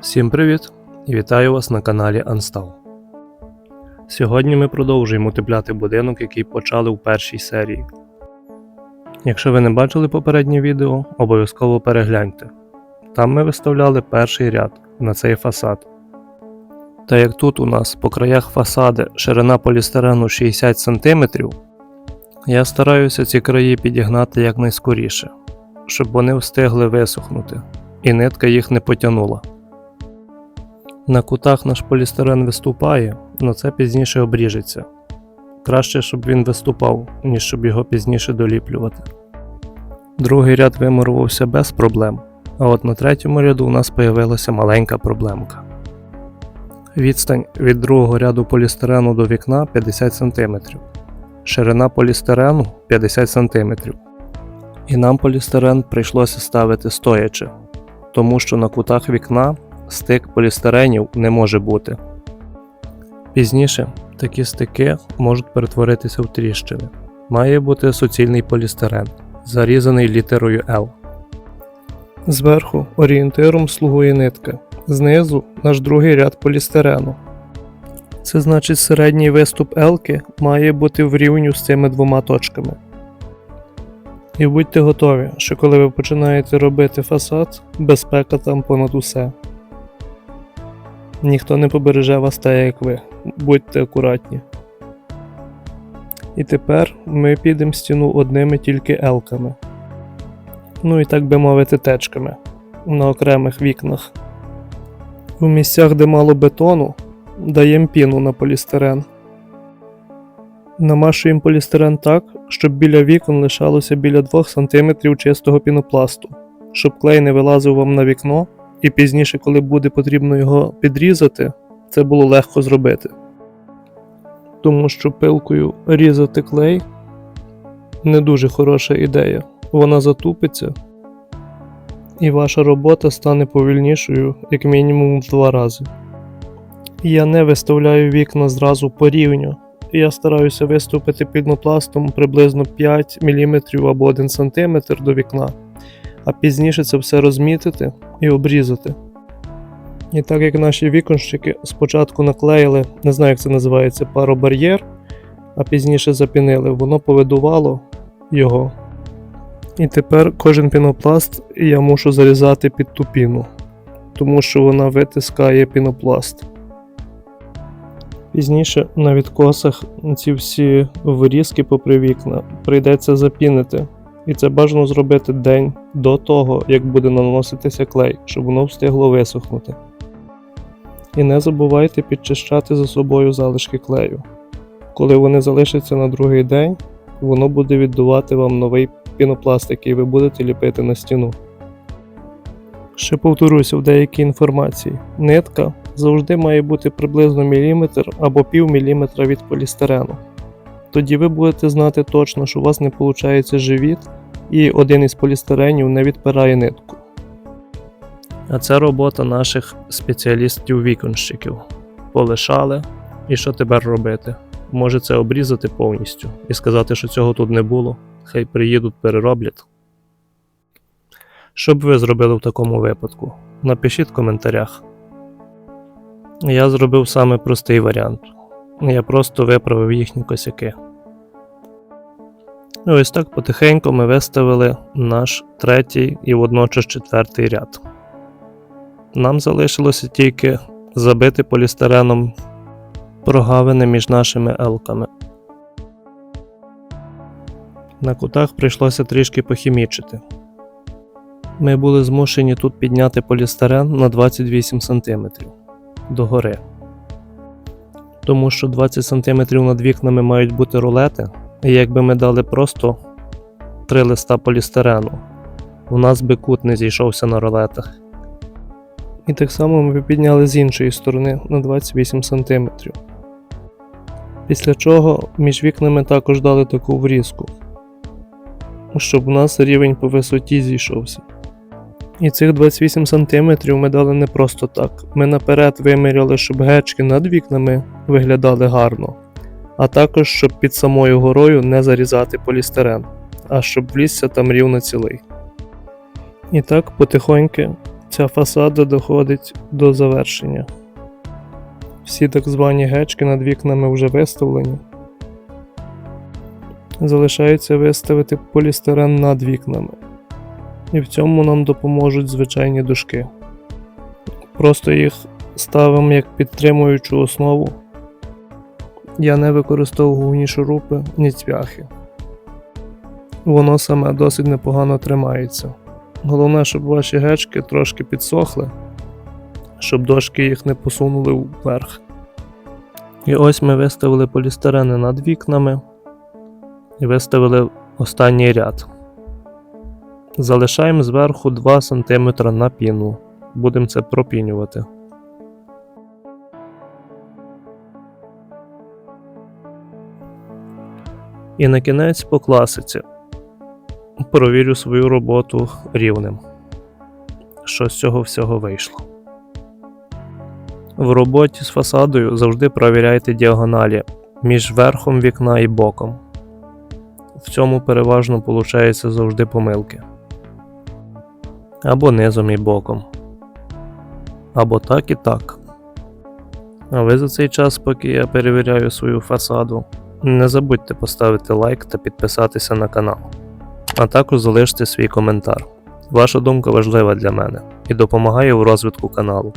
Всім привіт і вітаю вас на каналі Unstall. Сьогодні ми продовжуємо утепляти будинок, який почали у першій серії. Якщо ви не бачили попереднє відео, обов'язково перегляньте. Там ми виставляли перший ряд на цей фасад. Та як тут у нас по краях фасади ширина полістирену 60 см, я стараюся ці краї підігнати якнайскоріше, щоб вони встигли висохнути і нитка їх не потягнула. На кутах наш полістирен виступає, але це пізніше обріжеться. Краще, щоб він виступав, ніж щоб його пізніше доліплювати. Другий ряд вимурувався без проблем, а от на третьому ряду у нас появилася маленька проблемка. Відстань від другого ряду полістирену до вікна 50 см, ширина полістирену 50 см. І нам полістирен прийшлося ставити стоячи, тому що на кутах вікна стик полістиренів не може бути. Пізніше такі стики можуть перетворитися в тріщини. Має бути суцільний полістирен, зарізаний літерою L. Зверху орієнтиром слугує нитка, знизу наш другий ряд полістирену. Це значить середній виступ L має бути в рівню з цими двома точками. І будьте готові, що коли ви починаєте робити фасад, безпека там понад усе. Ніхто не побереже вас так, як ви. Будьте акуратні. І тепер ми підемо стіну одними тільки елками. Ну і так би мовити, течками на окремих вікнах. У місцях, де мало бетону, даємо піну на полістирен. Намашуємо полістирен так, щоб біля вікон лишалося біля 2 см чистого пінопласту, щоб клей не вилазив вам на вікно і пізніше, коли буде потрібно його підрізати, це було легко зробити. Тому що пилкою різати клей не дуже хороша ідея. Вона затупиться, і ваша робота стане повільнішою, як мінімум в два рази. Я не виставляю вікна зразу по рівню. Я стараюся виступити пінопластом приблизно 5 мм або 1 см до вікна, а пізніше це все розмітити і обрізати. І так як наші віконщики спочатку наклеїли, не знаю, як це називається, паробар'єр, а пізніше запінили, воно повидувало його. І тепер кожен пінопласт я мушу зарізати під ту піну, тому що вона витискає пінопласт. Пізніше на відкосах ці всі вирізки попри вікна прийдеться запінити. І це бажано зробити день до того, як буде наноситися клей, щоб воно встигло висохнути. І не забувайте підчищати за собою залишки клею. Коли вони залишаться на другий день, воно буде віддувати вам новий пінопласт, який ви будете ліпити на стіну. Ще повторюся в деякій інформації: нитка завжди має бути приблизно міліметр або пів міліметра від полістирену. Тоді ви будете знати точно, що у вас не виходить живіт, і один із полістиренів не відпирає нитку. А це робота наших спеціалістів-віконщиків. Полишали, і що тепер робити? Може це обрізати повністю і сказати, що цього тут не було. Хай приїдуть, перероблять. Що б ви зробили в такому випадку? Напишіть в коментарях. Я зробив саме простий варіант. Я просто виправив їхні косяки. І ось так потихеньку ми виставили наш третій і водночас четвертий ряд. Нам залишилося тільки забити полістиреном прогавини між нашими елками. На кутах прийшлося трішки похімічити. Ми були змушені тут підняти полістирен на 28 см догори. Тому що 20 см над вікнами мають бути рулети, і якби ми дали просто 3 листа полістирену, у нас би кут не зійшовся на рулетах. І так само ми підняли з іншої сторони на 28 см. Після чого між вікнами також дали таку врізку, щоб у нас рівень по висоті зійшовся. І цих 28 см ми дали не просто так. Ми наперед виміряли, щоб гечки над вікнами виглядали гарно, а також щоб під самою горою не зарізати полістирен, а щоб влізся там рівно цілий. І так, потихоньки, ця фасада доходить до завершення. Всі так звані гечки над вікнами вже виставлені. Залишається виставити полістирен над вікнами. І в цьому нам допоможуть звичайні дужки. Просто їх ставимо як підтримуючу основу. Я не використовував ні шурупи, ні цвяхи. Воно саме досить непогано тримається. Головне, щоб ваші гечки трошки підсохли, щоб дошки їх не посунули вверх. І ось ми виставили полістирени над вікнами і виставили останній ряд. Залишаємо зверху 2 см на піну. Будемо це пропінювати. І на кінець по класиці. Провірю свою роботу рівнем. Що з цього всього вийшло. В роботі з фасадою завжди провіряйте діагоналі між верхом вікна і боком. В цьому переважно получається завжди помилки. Або низом і боком. Або так і так. А ви за цей час, поки я перевіряю свою фасаду, не забудьте поставити лайк та підписатися на канал, а також залиште свій коментар. Ваша думка важлива для мене і допомагає у розвитку каналу.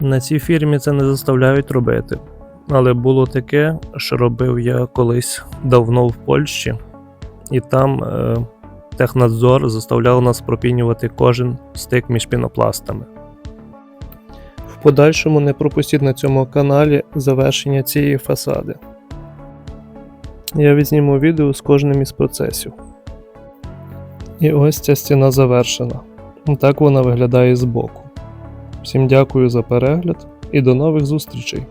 На цій фірмі це не заставляють робити, але було таке, що робив я колись давно в Польщі, і там е, технадзор заставляв нас пропінювати кожен стик між пінопластами. В подальшому не пропустіть на цьому каналі завершення цієї фасади. Я відзніму відео з кожним із процесів. І ось ця стіна завершена. Так вона виглядає збоку. Всім дякую за перегляд і до нових зустрічей!